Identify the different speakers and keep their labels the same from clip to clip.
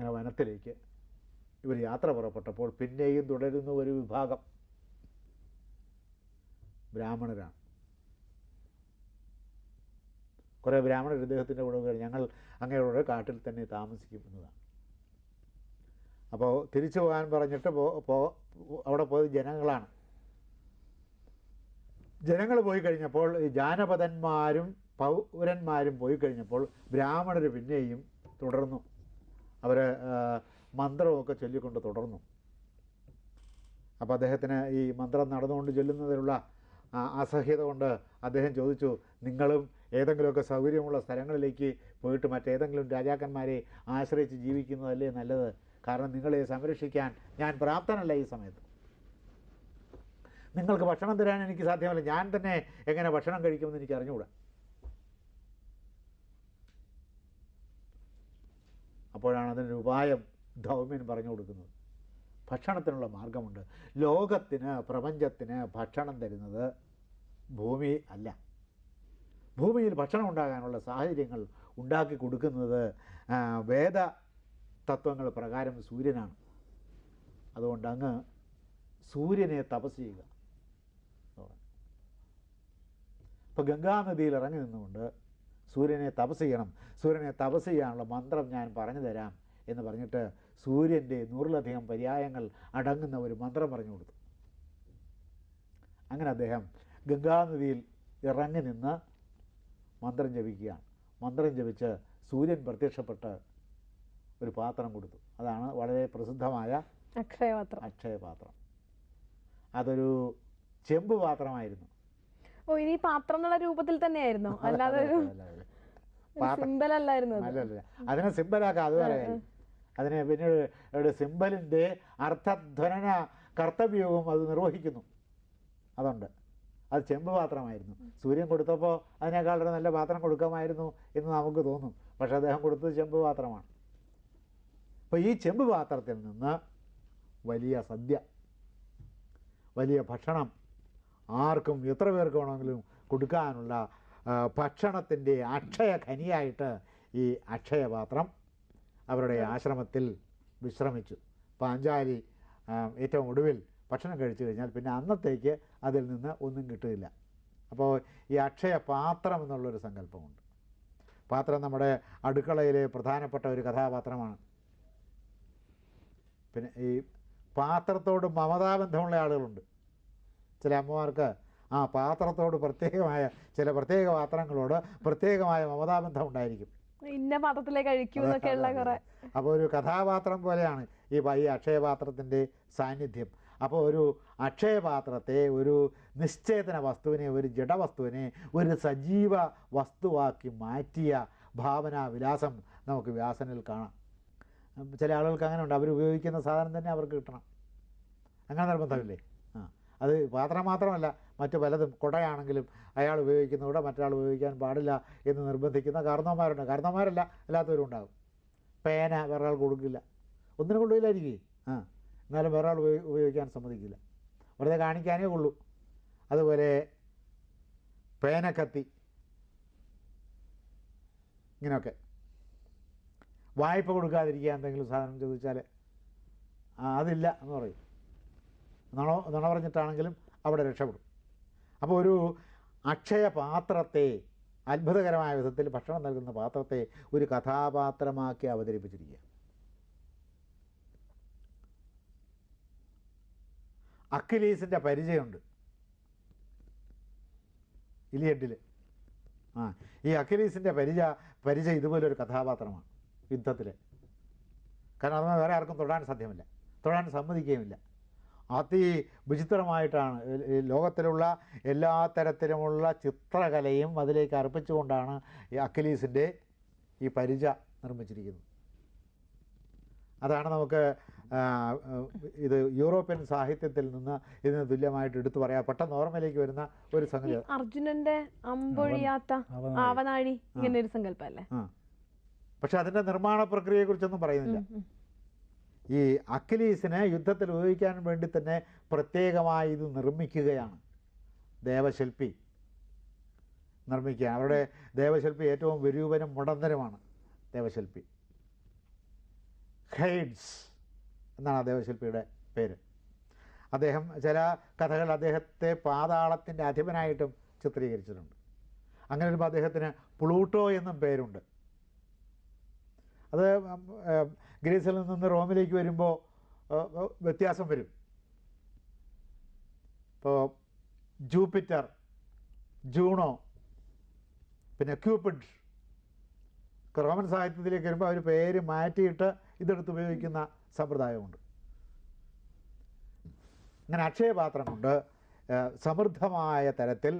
Speaker 1: അങ്ങനെ വനത്തിലേക്ക് ഇവർ യാത്ര പുറപ്പെട്ടപ്പോൾ പിന്നെയും തുടരുന്ന ഒരു വിഭാഗം ബ്രാഹ്മണരാണ്. കുറേ ബ്രാഹ്മണർ ഇദ്ദേഹത്തിന്റെ കൂടെ. ഞങ്ങൾ അങ്ങയുടെ കാട്ടിൽ തന്നെ താമസിക്കുന്നതാണ്. അപ്പോൾ തിരിച്ചു പോകാൻ പറഞ്ഞിട്ട് പോ അവിടെ പോയത് ജനങ്ങളാണ്. ജനങ്ങൾ പോയി കഴിഞ്ഞപ്പോൾ ജാനപദന്മാരും പൗരന്മാരും പോയി കഴിഞ്ഞപ്പോൾ ബ്രാഹ്മണർ പിന്നെയും തുടർന്നു. അവർ മന്ത്രമൊക്കെ ചൊല്ലിക്കൊണ്ട് തുടർന്നു. അപ്പോൾ അദ്ദേഹത്തിന് ഈ മന്ത്രം നടന്നുകൊണ്ട് ചൊല്ലുന്നതിലുള്ള അസഹ്യത കൊണ്ട് അദ്ദേഹം ചോദിച്ചു നിങ്ങളും ഏതെങ്കിലുമൊക്കെ സൗകര്യമുള്ള സ്ഥലങ്ങളിലേക്ക് പോയിട്ട് മറ്റേതെങ്കിലും രാജാക്കന്മാരെ ആശ്രയിച്ച് ജീവിക്കുന്നതല്ലേ നല്ലത്? കാരണം നിങ്ങളെ സംരക്ഷിക്കാൻ ഞാൻ പ്രാപ്തനല്ല ഈ സമയത്ത്. നിങ്ങൾക്ക് ഭക്ഷണം തരാൻ എനിക്ക് സാധ്യമല്ല. ഞാൻ തന്നെ എങ്ങനെ ഭക്ഷണം കഴിക്കുമെന്ന് എനിക്ക് അറിഞ്ഞുകൂടാ അപ്പോഴാണ് അതിനൊരു ഉപായം ധൗമ്യൻ പറഞ്ഞു കൊടുക്കുന്നത്. ഭക്ഷണത്തിനുള്ള മാർഗമുണ്ട്. ലോകത്തിന് പ്രപഞ്ചത്തിന് ഭക്ഷണം തരുന്നത് ഭൂമി അല്ല. ഭൂമിയിൽ ഭക്ഷണം ഉണ്ടാകാനുള്ള സാഹചര്യങ്ങൾ ഉണ്ടാക്കി കൊടുക്കുന്നത് വേദ തത്വങ്ങൾ പ്രകാരം സൂര്യനാണ്. അതുകൊണ്ട് അങ്ങ് സൂര്യനെ തപസ് ചെയ്യുക. അപ്പോൾ ഗംഗാനദിയിൽ ഇറങ്ങി നിന്നുകൊണ്ട് സൂര്യനെ തപസ് ചെയ്യണം. സൂര്യനെ തപസ് ചെയ്യാനുള്ള മന്ത്രം ഞാൻ പറഞ്ഞു തരാം എന്ന് പറഞ്ഞിട്ട് സൂര്യന്റെ നൂറിലധികം പര്യായങ്ങൾ അടങ്ങുന്ന ഒരു മന്ത്രം പറഞ്ഞു കൊടുത്തു. അങ്ങനെ അദ്ദേഹം ഗംഗാനദിയിൽ ഇറങ്ങി നിന്ന് മന്ത്രം ജപിക്കുകയാണ്. മന്ത്രം ജപിച്ച് സൂര്യൻ പ്രത്യക്ഷപ്പെട്ട് ഒരു പാത്രം കൊടുത്തു. അതാണ് വളരെ പ്രസിദ്ധമായ
Speaker 2: അക്ഷയപാത്രം.
Speaker 1: അക്ഷയപാത്രം. അതൊരു ചെമ്പ് പാത്രമായിരുന്നു.
Speaker 2: ഓ ഇനി പാത്രം എന്നുള്ള രൂപത്തിൽ തന്നെയായിരുന്നു. അല്ലാതെ ഒരു. സിമ്പൽ അല്ലായിരുന്നു അത്.
Speaker 1: അല്ലല്ല അതിനെ സിമ്പലാക്കാം അത് പറയാം. അതിനെ പിന്നീട് ഒരു സിമ്പലിന്റെ അർത്ഥധ്വനന കർത്തവ്യവും അത് നിർവഹിക്കുന്നു. അതുണ്ട്. അത് ചെമ്പ് പാത്രമായിരുന്നു. സൂര്യൻ കൊടുത്തപ്പോൾ അതിനേക്കാളൊരു നല്ല പാത്രം കൊടുക്കാമായിരുന്നു എന്ന് നമുക്ക് തോന്നും. പക്ഷെ അദ്ദേഹം കൊടുത്തത് ചെമ്പ് പാത്രമാണ്. അപ്പോൾ ഈ ചെമ്പ് പാത്രത്തിൽ നിന്ന് വലിയ സദ്യ വലിയ ഭക്ഷണം ആർക്കും എത്ര പേർക്ക് വേണമെങ്കിലും കൊടുക്കാനുള്ള ഭക്ഷണത്തിന്റെ അക്ഷയ ഖനിയായിട്ട് ഈ അക്ഷയപാത്രം അവരുടെ ആശ്രമത്തിൽ വിശ്രമിച്ചു. പാഞ്ചാലി ഏറ്റവും ഒടുവിൽ ഭക്ഷണം കഴിച്ചു കഴിഞ്ഞാൽ പിന്നെ അന്നത്തേക്ക് അതിൽ നിന്ന് ഒന്നും കിട്ടില്ല അപ്പോൾ ഈ അക്ഷയ പാത്രം എന്നുള്ളൊരു സങ്കല്പമുണ്ട്. പാത്രം നമ്മുടെ അടുക്കളയിലെ പ്രധാനപ്പെട്ട ഒരു കഥാപാത്രമാണ്. പിന്നെ ഈ പാത്രത്തോട് മമതാബന്ധമുള്ള ആളുകളുണ്ട്. ചില അമ്മമാർക്ക് ആ പാത്രത്തോട് പ്രത്യേകമായ ചില പ്രത്യേക പാത്രങ്ങളോട് പ്രത്യേകമായ മമതാബന്ധം ഉണ്ടായിരിക്കും.
Speaker 2: ഇന്ന പാത്രത്തിലേ കഴിക്കൂ എന്നൊക്കെയുള്ള കുറെ.
Speaker 1: അപ്പോൾ ഒരു കഥാപാത്രം പോലെയാണ് ഈ ഈ അക്ഷയപാത്രത്തിന്റെ സാന്നിധ്യം. അപ്പോൾ ഒരു അക്ഷയപാത്രത്തെ ഒരു നിശ്ചേതന വസ്തുവിനെ ഒരു ജഡവസ്തുവിനെ ഒരു സജീവ വസ്തുവാക്കി മാറ്റിയ ഭാവനാ വിലാസം നമുക്ക് വ്യാസനിൽ കാണാം. ചില ആളുകൾക്ക് അങ്ങനെ ഉണ്ട് അവർ ഉപയോഗിക്കുന്ന സാധനം തന്നെ അവർക്ക് കിട്ടണം. അങ്ങനെ നിർബന്ധമില്ലേ? അത് പാത്രം മാത്രമല്ല മറ്റ് പലതും. കുടയാണെങ്കിലും അയാൾ ഉപയോഗിക്കുന്ന കൂടെ മറ്റൊരാൾ ഉപയോഗിക്കാൻ പാടില്ല എന്ന് നിർബന്ധിക്കുന്ന കാരണവന്മാരുണ്ട് കാരണവന്മാരല്ല അല്ലാത്തവരും ഉണ്ടാകും. പേന വേറെ ആൾ കൊടുക്കില്ല. ഒന്നിനു കൊള്ളില്ലായിരിക്കും ആ. എന്നാലും വേറെ ആൾ ഉപയോഗി- ഉപയോഗിക്കാൻ സമ്മതിക്കില്ല. വെറുതെ കാണിക്കാനേ ഉള്ളൂ. അതുപോലെ പേനക്കത്തി. ഇങ്ങനെയൊക്കെ. വായ്പ കൊടുക്കാതിരിക്കുക എന്തെങ്കിലും സാധനം ചോദിച്ചാൽ അതില്ല എന്ന് പറയും. നുണ നുണ പറഞ്ഞിട്ടാണെങ്കിലും അവിടെ രക്ഷപ്പെടും. അപ്പോൾ ഒരു അക്ഷയ പാത്രത്തെ അത്ഭുതകരമായ വിധത്തിൽ ഭക്ഷണം നൽകുന്ന പാത്രത്തെ ഒരു കഥാപാത്രമാക്കി അവതരിപ്പിച്ചിരിക്കുക. അക്കിലീസിന്റെ പരിചയമുണ്ട്. ഇലിയഡിൽ ആ ഈ അക്കിലീസിന്റെ പരിചയ പരിചയം ഇതുപോലൊരു കഥാപാത്രമാണ് യുദ്ധത്തിൽ കാരണം അത് വേറെ ആർക്കും തൊടാൻ സാധ്യമല്ല. തൊടാൻ സമ്മതിക്കുകയുമില്ല. അതി വിചിത്രമായിട്ടാണ്. ഈ- ഈ ലോകത്തിലുള്ള എല്ലാ തരത്തിലുമുള്ള ചിത്രകലയും അതിലേക്ക് അർപ്പിച്ചുകൊണ്ടാണ് ഈ അക്കിലീസിന്റെ ഈ പരിച നിർമ്മിച്ചിരിക്കുന്നത്. അതാണ് നമുക്ക് ഇത് യൂറോപ്യൻ സാഹിത്യത്തിൽ നിന്ന് ഇതിന് തുല്യമായിട്ട് എടുത്തു പറയാം. പെട്ടെന്ന് ഓർമ്മയിലേക്ക് വരുന്ന ഒരു സംഗതി
Speaker 2: അർജുനന്റെ അമ്പൊഴിയാത്ത ആവനാഴി ഇങ്ങനെ ഒരു
Speaker 1: സങ്കല്പല്ലേ പക്ഷെ അതിന്റെ നിർമ്മാണ പ്രക്രിയയെ കുറിച്ചൊന്നും പറയുന്നില്ല ഈ അഖിലീസിനെ യുദ്ധത്തിൽ ഉപയോഗിക്കാൻ വേണ്ടി തന്നെ പ്രത്യേകമായി ഇത് നിർമ്മിക്കുകയാണ്. ദേവശില്പി നിർമ്മിക്കുക അവരുടെ ദേവശില്പി ഏറ്റവും വിരൂപനും മുടന്തനുമാണ് ദേവശില്പി. ഹെയ്ഡ്സ് എന്നാണ് ആ ദേവശില്പിയുടെ പേര്. അദ്ദേഹം ചില കഥകൾ അദ്ദേഹത്തെ പാതാളത്തിന്റെ അധിപനായിട്ടും ചിത്രീകരിച്ചിട്ടുണ്ട്. അങ്ങനെ വരുമ്പോൾ അദ്ദേഹത്തിന് പ്ലൂട്ടോ എന്നും പേരുണ്ട്. അത് ഗ്രീസിൽ നിന്ന് റോമിലേക്ക് വരുമ്പോൾ വ്യത്യാസം വരും. ഇപ്പോൾ ജൂപ്പിറ്റർ ജൂണോ പിന്നെ ക്യൂപ്പിഡ് ഒക്കെ റോമൻ സാഹിത്യത്തിലേക്ക് വരുമ്പോൾ അവർ പേര് മാറ്റിയിട്ട് ഇതെടുത്ത് ഉപയോഗിക്കുന്ന സമ്പ്രദായമുണ്ട്. അങ്ങനെ അക്ഷയപാത്രം കൊണ്ട് ഏഹ്, സമൃദ്ധമായ തരത്തിൽ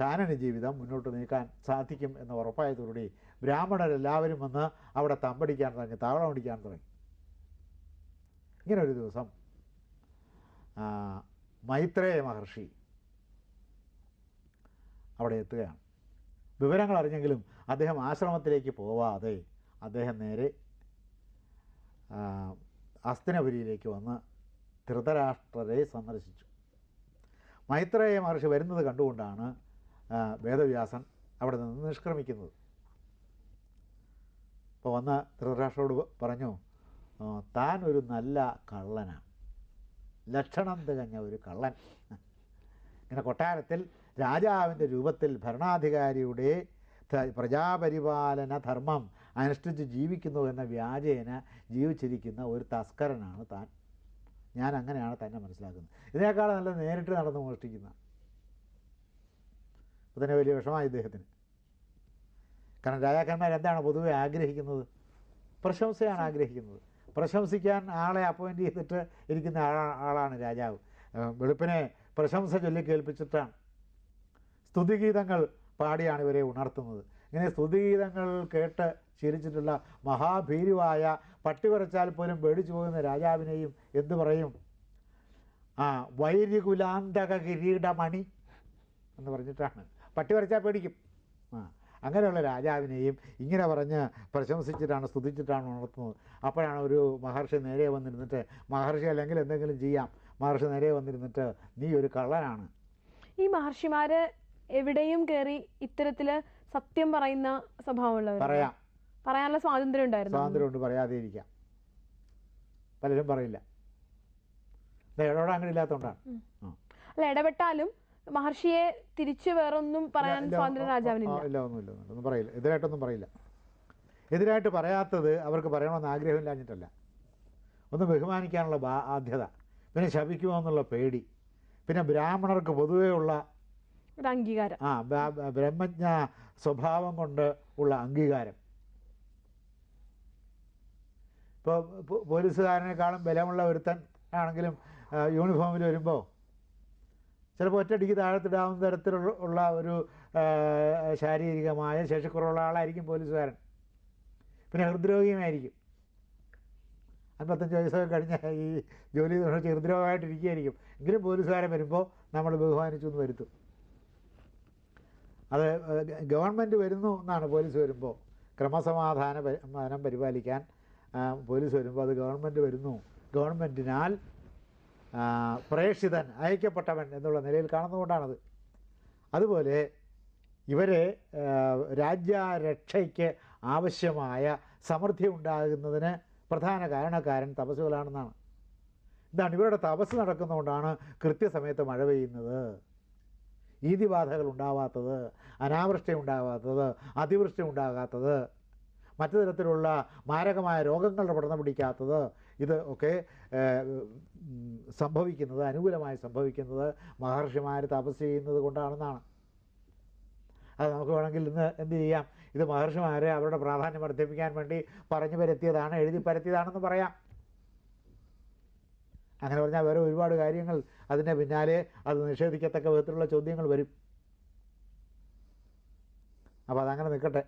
Speaker 1: കാനന ജീവിതം മുന്നോട്ട് നീക്കാൻ സാധിക്കും എന്ന് ഉറപ്പായതോടുകൂടി ബ്രാഹ്മണരെല്ലാവരും വന്ന് അവിടെ തമ്പടിക്കാൻ തുടങ്ങി താവളം അടിക്കാൻ തുടങ്ങി. ഇങ്ങനെ ഒരു ദിവസം മൈത്രേയ മഹർഷി അവിടെ എത്തുകയാണ്. വിവരങ്ങൾ അറിഞ്ഞെങ്കിലും അദ്ദേഹം ആശ്രമത്തിലേക്ക് പോവാതെ അദ്ദേഹം നേരെ അസ്തിനപുരിയിലേക്ക് വന്ന് ധൃതരാഷ്ട്രരെ സന്ദർശിച്ചു. മൈത്രേയ മഹർഷി വരുന്നത് കണ്ടുകൊണ്ടാണ് വേദവ്യാസൻ അവിടെ നിന്ന് നിഷ്ക്രമിക്കുന്നത്. അപ്പോൾ വന്ന ധൃതരാഷ്ട്രോട് പറഞ്ഞു "ആ, താൻ ഒരു നല്ല കള്ളനാണ് ലക്ഷണം തികഞ്ഞ ഒരു കള്ളൻ. ഇങ്ങനെ കൊട്ടാരത്തിൽ രാജാവിന്റെ രൂപത്തിൽ ഭരണാധികാരിയുടെ പ്രജാപരിപാലന ധർമ്മം അനുഷ്ഠിച്ച് ജീവിക്കുന്നു എന്ന വ്യാജേന ജീവിച്ചിരിക്കുന്ന ഒരു തസ്കരനാണ് താൻ. ഞാൻ അങ്ങനെയാണ് തന്നെ മനസ്സിലാക്കുന്നത്. ഇതിനേക്കാൾ നല്ല നേരിട്ട് നടന്ന് മോഷ്ടിക്കുന്ന അതിന് വലിയ വിഷമായി ഇദ്ദേഹത്തിന്. കാരണം രാജാക്കന്മാർ എന്താണ് പൊതുവെ ആഗ്രഹിക്കുന്നത്? പ്രശംസയാണ് ആഗ്രഹിക്കുന്നത്. പ്രശംസിക്കാൻ ആളെ അപ്പോയിന്റ് ചെയ്തിട്ട് ഇരിക്കുന്ന ആളാ ആളാണ് രാജാവ്. വെളുപ്പിനെ പ്രശംസ ചൊല്ലി കേൾപ്പിച്ചിട്ടാണ്. സ്തുതിഗീതങ്ങൾ പാടിയാണ് ഇവരെ ഉണർത്തുന്നത്. ഇങ്ങനെ സ്തുതിഗീതങ്ങൾ കേട്ട് ശീലിച്ചിട്ടുള്ള മഹാഭീരുവായ പട്ടി കുറച്ചാൽ പോലും പേടിച്ചു പോകുന്ന രാജാവിനെയും എന്തു പറയും? ആ വൈര്യകുലാന്തക കിരീടമണി എന്ന് പറഞ്ഞിട്ടാണ്. പട്ടി വരച്ചാൽ പേടിക്കും. ആ അങ്ങനെയുള്ള രാജാവിനെയും ഇങ്ങനെ പറഞ്ഞ് പ്രശംസിച്ചിട്ടാണ് സ്തുതിച്ചിട്ടാണ് ഉണർത്തുന്നത്. അപ്പോഴാണ് ഒരു മഹർഷി നേരെ വന്നിരുന്നിട്ട് മഹർഷി അല്ലെങ്കിൽ എന്തെങ്കിലും ചെയ്യാം. മഹർഷി നേരെ വന്നിരുന്നിട്ട് നീ ഒരു കള്ളനാണ്.
Speaker 2: ഈ മഹർഷിമാർ എവിടെയും കയറി ഇത്തരത്തിൽ സത്യം പറയുന്ന സ്വഭാവമുള്ളവർ
Speaker 1: പറയാം.
Speaker 2: പറയാനുള്ള സ്വാതന്ത്ര്യം ഉണ്ടായിരുന്നു.
Speaker 1: സ്വാതന്ത്ര്യമുണ്ട് പറയാതെ ഇരിക്കാം പലരും പറയില്ല. ഇടപെടാൻ ഇല്ലാത്തതുകൊണ്ടാണ്.
Speaker 2: അല്ല ഇടപെട്ടാലും മഹർഷിയെ തിരിച്ച് വേറൊന്നും പറയാൻ സ്വാതന്ത്ര്യ രാജാവിനില്ല.
Speaker 1: ഇല്ല ഒന്നുമില്ല ഒന്നും പറയില്ല. എതിരായിട്ടൊന്നും പറയില്ല. എതിരായിട്ട് പറയാത്തത് അവർക്ക് പറയണമെന്ന് ആഗ്രഹമില്ലാഞ്ഞിട്ടല്ല. ഒന്ന് ബഹുമാനിക്കാനുള്ള ബാധ്യത പിന്നെ ശപിക്കുമോ എന്നുള്ള പേടി. പിന്നെ ബ്രാഹ്മണർക്ക് പൊതുവേ ഉള്ള
Speaker 2: ഒരു അംഗീകാരം.
Speaker 1: ആ ബ്രഹ്മജ്ഞ സ്വഭാവം കൊണ്ട് ഉള്ള അംഗീകാരം. ഇപ്പോൾ പോലീസുകാരനേക്കാളും ബലമുള്ള ഒരുത്തൻ ആണെങ്കിലും യൂണിഫോമിൽ വരുമ്പോൾ ചിലപ്പോൾ ഒറ്റയടിക്ക് താഴത്തിടാവുന്ന തരത്തിലുള്ള ഒരു ശാരീരികമായ ശേഷിക്കുറവുള്ള ആളായിരിക്കും പോലീസുകാരൻ. പിന്നെ ഹൃദ്രോഗിയുമായിരിക്കും. അൻപത്തഞ്ച് വയസ്സൊക്കെ കഴിഞ്ഞ ഈ ജോലി ചെയ്ത് ഹൃദ്രോഗമായിട്ടിരിക്കുകയായിരിക്കും. എങ്കിലും പോലീസുകാരൻ വരുമ്പോൾ നമ്മൾ ബഹുമാനിച്ചു എന്ന് വരുത്തും. അത് ഗവൺമെന്റ് വരുന്നു എന്നാണ് പോലീസ് വരുമ്പോൾ ക്രമസമാധാന പരിപാലിക്കാൻ പോലീസ് വരുമ്പോൾ അത് ഗവൺമെന്റ് വരുന്നു. ഗവൺമെന്റിനാൽ പ്രേക്ഷിതൻ അയക്കപ്പെട്ടവൻ എന്നുള്ള നിലയിൽ കാണുന്നതുകൊണ്ടാണത്. അതുപോലെ ഇവരെ രാജ്യരക്ഷയ്ക്ക് ആവശ്യമായ സമൃദ്ധി ഉണ്ടാകുന്നതിന് പ്രധാന കാരണക്കാരൻ തപസ്സുകളാണെന്നാണ്. എന്താണ് ഇവരുടെ തപസ് നടക്കുന്നതുകൊണ്ടാണ് കൃത്യസമയത്ത് മഴ പെയ്യുന്നത്. ഈതിബാധകൾ ഉണ്ടാവാത്തത് അനാവൃഷ്ടി ഉണ്ടാവാത്തത് അതിവൃഷ്ടി ഉണ്ടാകാത്തത് മറ്റു തരത്തിലുള്ള മാരകമായ രോഗങ്ങളുടെ പടർന്നു പിടിക്കാത്തത് ഇത് ഒക്കെ സംഭവിക്കുന്നത് അനുകൂലമായി സംഭവിക്കുന്നത് മഹർഷിമാർ തപസ് ചെയ്യുന്നത് കൊണ്ടാണെന്നാണ്. അത് നമുക്ക് വേണമെങ്കിൽ ഇന്ന് എന്ത് ചെയ്യാം? ഇത് മഹർഷിമാരെ അവരുടെ പ്രാധാന്യം വർദ്ധിപ്പിക്കാൻ വേണ്ടി പറഞ്ഞു പരത്തിയതാണ് എഴുതി പരത്തിയതാണെന്ന് പറയാം. അങ്ങനെ പറഞ്ഞാൽ വേറെ ഒരുപാട് കാര്യങ്ങൾ അതിന്റെ പിന്നാലെ അത് നിഷേധിക്കത്തക്ക വിധത്തിലുള്ള ചോദ്യങ്ങൾ വരും. അപ്പോൾ അതങ്ങനെ നിൽക്കട്ടെ.